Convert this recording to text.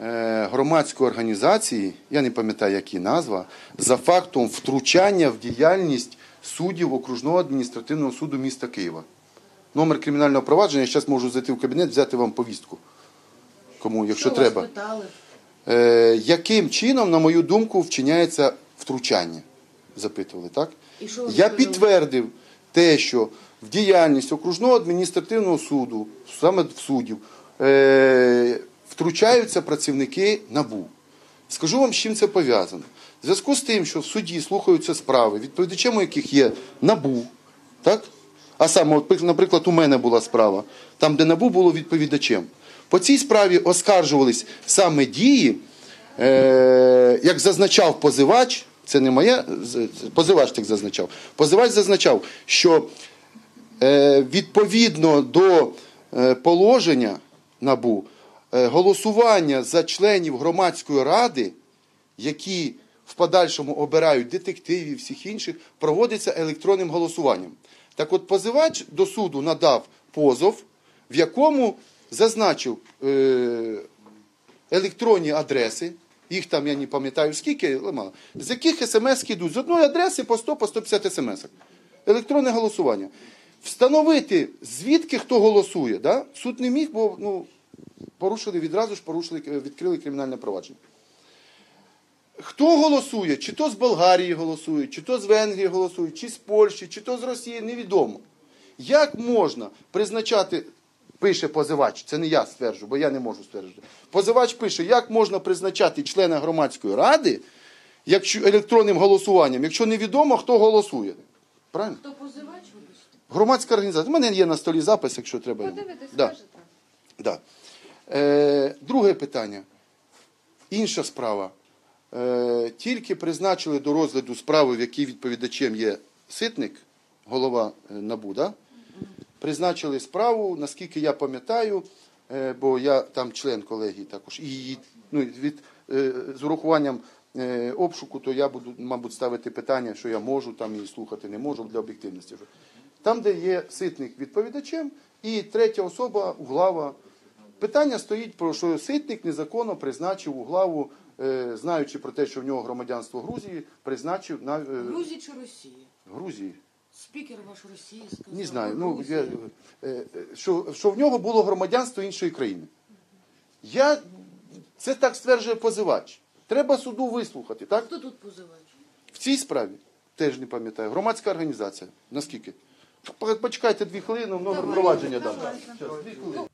е, громадської організації, я не пам'ятаю, як її назва, за фактом втручання в діяльність суддів окружного адміністративного суду міста Києва. Номер кримінального провадження, я зараз можу зайти в кабінет, взяти вам повістку. Кому, якщо Що треба. Вас? Е, яким чином, на мою думку, вчиняється втручання? Запитували, так? І що Я підтвердив те, що в діяльність окружного адміністративного суду, саме в суддів, е, втручаються працівники НАБУ. Скажу вам, з чим це пов'язано. В зв'язку з тим, що в суді слухаються справи, відповідачем у яких є НАБУ, так? А саме, наприклад, у мене була справа, там, де НАБУ було відповідачем. По цій справі оскаржувались саме дії, е, як зазначав позивач, це не з- позивач так зазначав. Позивач зазначав, що е, відповідно до е, положення НАБУ, голосування за членів громадської ради, які в подальшому обирають детективів всіх інших, проводиться електронним голосуванням. Так от позивач до суду надав позов, в якому зазначив е, електронні адреси, їх там я не пам'ятаю скільки, але мало, з яких смс йдуть з одної адреси по 100 по 150 смс. Електронне голосування. Встановити, звідки хто голосує, да? суд не міг, бо ну, порушили відразу ж порушили, е, відкрили кримінальне провадження. Хто голосує? Чи то з Болгарії голосують, чи то з Венгрії голосують, чи з Польщі, чи то з Росії, невідомо. Як можна призначати, пише позивач, це не я стверджую, бо я не можу стверджувати. Позивач пише, як можна призначати члена громадської ради якщо, електронним голосуванням, якщо невідомо, хто голосує. Правильно? Хто позивач? Громадська організація. У мене є на столі запис, якщо треба. Подивитись, Да. скажете. Да. Е, друге питання. Інша справа. Е, тільки призначили до розгляду справи, в якій відповідачем є ситник, голова е, НАБУ, да? призначили справу, наскільки я пам'ятаю, е, бо я там член колегії також. І ну, від, е, з урахуванням е, обшуку, то я буду, мабуть, ставити питання, що я можу там її слухати, не можу для об'єктивності. Там, де є ситник відповідачем, і третя особа углава. Питання стоїть про що ситник незаконно призначив углаву, е, знаючи про те, що в нього громадянство Грузії, призначив на е, Грузії чи Росії? Грузії. Спікер ваш Росії сказав. Не знаю. Ну, я, е, що, що в нього було громадянство іншої країни. Я, це так стверджує позивач. Треба суду вислухати, так? Хто тут позивач? В цій справі теж не пам'ятаю. Громадська організація. Наскільки? Почекайте дві хвилини, номер провадження дам. Щас, дві хвилини.